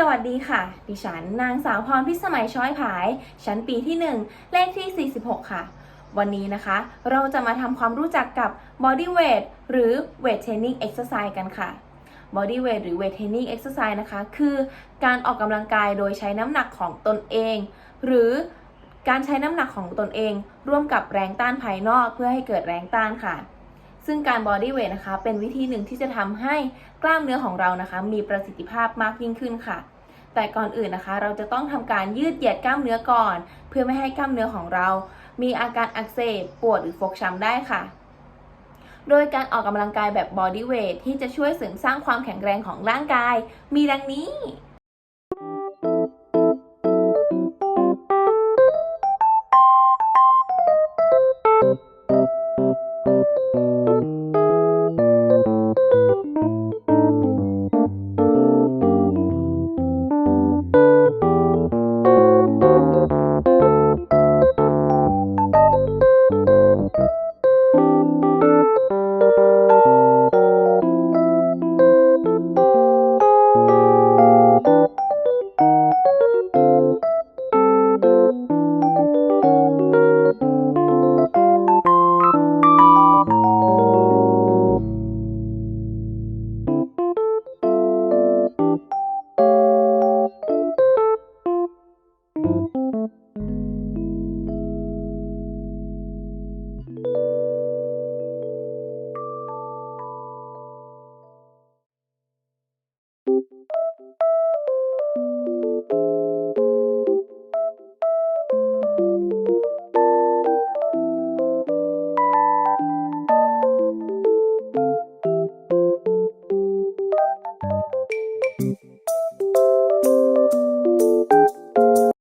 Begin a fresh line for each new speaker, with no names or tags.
สวัสดีค่ะ ดิฉันนางสาวพรพิสมัยช้อยผาย ชั้นปีที่ 1 เลขที่ 46 ค่ะ วันนี้นะคะ เราจะมาทำความรู้จักกับ body weight หรือ weight training exercise กันค่ะ body weight หรือ weight training exercise นะคะ คือการออกกำลังกายโดยใช้น้ำหนักของตนเอง หรือการใช้น้ำหนักของตนเอง ร่วมกับแรงต้านภายนอกเพื่อให้เกิดแรงต้านค่ะ ซึ่งการ body weight นะคะ เป็นวิธีหนึ่งที่จะทำให้กล้ามเนื้อของเรานะคะ มีประสิทธิภาพมากยิ่งขึ้นค่ะ แต่ก่อนอื่นนะคะ เราจะต้องทำการยืดเหยียดกล้ามเนื้อก่อน เพื่อไม่ให้กล้ามเนื้อของเรา มีอาการอักเสบปวดหรือฟกช้ำได้ค่ะ โดยการออกกำลังกายแบบ body weight ที่จะช่วยเสริมสร้างความแข็งแรงของร่างกาย มีดังนี้ Thank you.